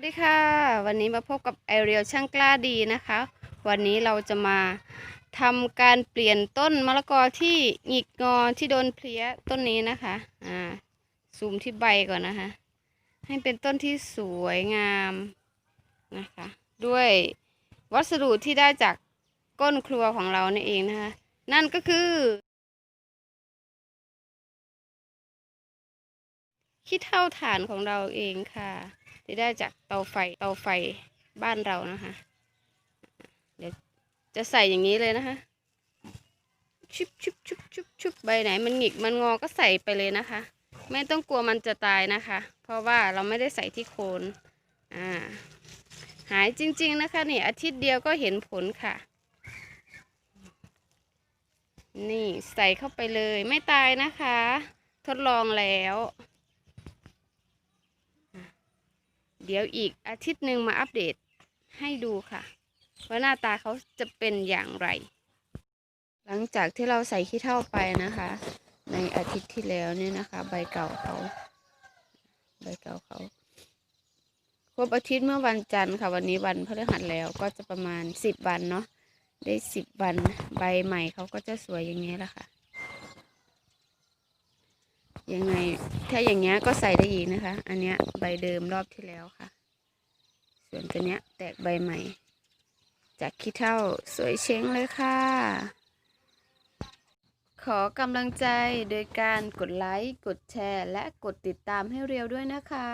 สวัสดีค่ะ วันนี้มาพบกับไอเรียลช่างกล้าดีนะคะ วันนี้เราจะมาทำการเปลี่ยนต้นมะละกอที่หงิกงอที่โดนเพลี้ยต้นนี้นะคะอ่าซูมที่ใบก่อนนะคะ ให้เป็นต้นที่สวยงามนะคะ ด้วยวัสดุที่ได้จากก้นครัวของเรานี่เองนะคะ นั่นก็คือ ขี้เท่าฐานของเราเองค่ะที่ได้จากเตาไฟเตาไฟบ้านเรานะคะ เดี๋ยวจะใส่อย่างนี้เลยนะคะชุบชุบชุบชุบชุบใบไหนมันหงิกมันงอก็ใส่ไปเลยนะคะ ไม่ต้องกลัวมันจะตายนะคะ เพราะว่าเราไม่ได้ใส่ที่โคนอ่าหายจริง ๆ นะคะนี่อาทิตย์เดียวก็เห็นผลค่ะ นี่ใส่เข้าไปเลยไม่ตายนะคะ ทดลองแล้ว เดี๋ยวอีกอาทิตย์หนึ่งมาอัปเดตให้ดูค่ะ ว่าหน้าตาเขาจะเป็นอย่างไร หลังจากที่เราใส่ขี้เถ้าไปนะคะ ในอาทิตย์ที่แล้วเนี่ยนะคะ ใบเก่าเขา ใบเก่าเขาครบอาทิตย์เมื่อวันจันทร์ค่ะ วันนี้วันพฤหัสแล้วก็จะประมาณสิบวันเนาะได้สิบวันใบใหม่เขาก็จะสวยอย่างนี้แหละค่ะ ยังไง ถ้าอย่างเงี้ยก็ใส่ได้อีกนะคะ อันเนี้ยใบเดิมรอบที่แล้วค่ะ ส่วนตัวเนี้ยแตกใบใหม่ จากขี้เท่าสวยเช้งเลยค่ะ ขอกำลังใจโดยการกดไลค์ กดแชร์ และกดติดตามให้เรียวด้วยนะคะ